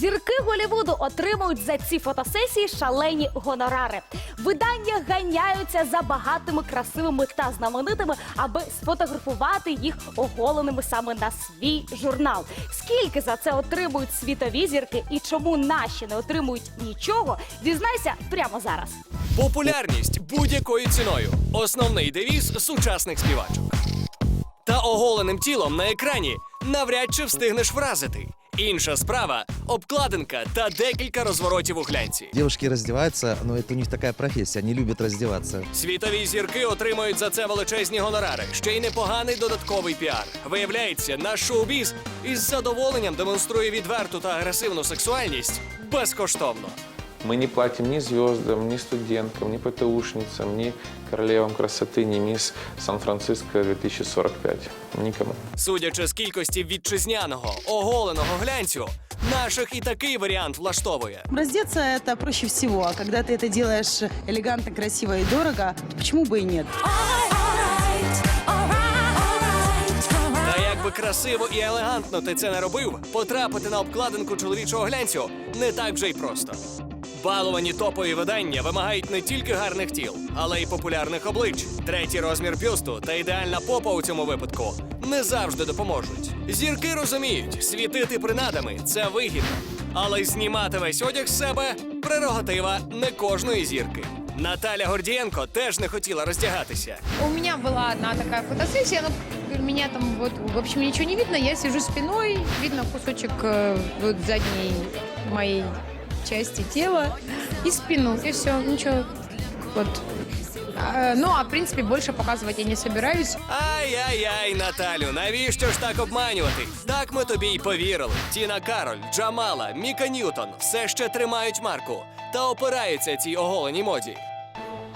Зірки Голівуду отримують за ці фотосесії шалені гонорари. Видання ганяються за багатими, красивими та знаменитими, аби сфотографувати їх оголеними саме на свій журнал. Скільки за це отримують світові зірки і чому наші не отримують нічого? Дізнайся прямо зараз. Популярність будь-якою ціною. Основний девіз сучасних співачок. Та оголеним тілом на екрані навряд чи встигнеш вразити. Інша справа обкладинка та декілька розворотів у глянці. Дівчатки роздіваються, але це у них така професія, вони люблять роздіватися. Світові зірки отримують за це величезні гонорари. Ще й непоганий додатковий піар. Виявляється, наш шоу-біз із задоволенням демонструє відверту та агресивну сексуальність безкоштовно. Мы не платим ни звездам, ни студенткам, ни ПТУшницам, ни королевам красоты, ни мисс Сан-Франциско 2045. Никому. Судячи з кількості вітчизняного оголеного глянцю, наших і такий варіант влаштовує. Раздеться это проще всего, а когда ты это делаешь элегантно, красиво и дорого, то почему бы и нет? Та як би красиво і елегантно ти це не робив, потрапити на обкладинку чоловічого глянцю не так вже й просто. Баловані топові видання вимагають не тільки гарних тіл, але й популярних облич. Третій розмір бюсту та ідеальна попа у цьому випадку не завжди допоможуть. Зірки розуміють, світити принадами це вигідно, але знімати весь одяг з себе прерогатива не кожної зірки. Наталя Гордієнко теж не хотіла роздягатися. У меня была одна такая фотосессия, но меня там вот, в общем, ничего не видно. Я сижу спиной, видно кусочек э, вот задней моей части тела и спину. И все, ничего. Вот. Ну, а в принципе, больше показывать я не собираюсь. Ай-яй-яй, Наталю, навіщо ж так обманювати? Так ми тобі й повірили. Тіна Кароль, Джамала, Міка Ньютон все ще тримають марку та опираються цій оголеній моді.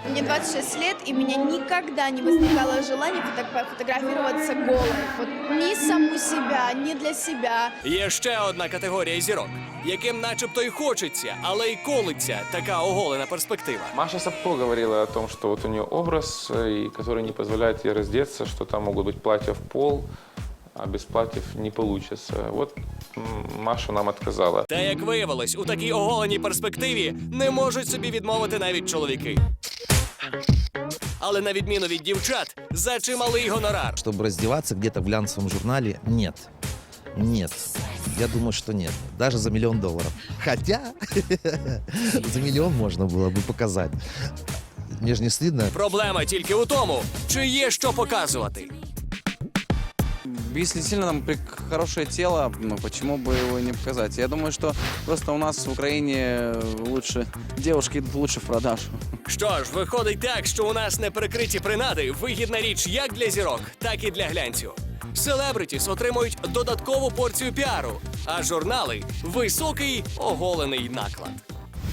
Мне 26 лет, и у меня никогда не возникало желания фото- фотографироваться голой. Вот ни саму себя, ни для себя. Є ще одна категорія зірок, яким начебто й хочеться, але й колиться така оголена перспектива. Маша Сапко говорила о том, что вот у нее образ, э, и который не позволяет ей раздеться, что там могут быть платья в пол, а без платьев не получится. Вот м, Маша нам отказала. Та як виявилось, у такій оголеній перспективі не можуть собі відмовити навіть чоловіки. Але на відміну від дівчат, за чималий гонорар. Чтобы раздеваться где-то в глянцевом журнале, нет. Нет. Я думаю, что нет. Даже за миллион долларов. Хотя за миллион можно было бы показать. Мне же не стыдно. Проблема тільки у тому, чи є що показувати. Если сильно при- хорошее тело, ну почему бы его не показать? Я думаю, что просто у нас в Украине лучше девушки идут лучше в продажу. Що ж, виходить так, що у нас неприкриті принади вигідна річ як для зірок, так і для глянцю. Селебритіс отримують додаткову порцію піару, а журнали високий оголений наклад.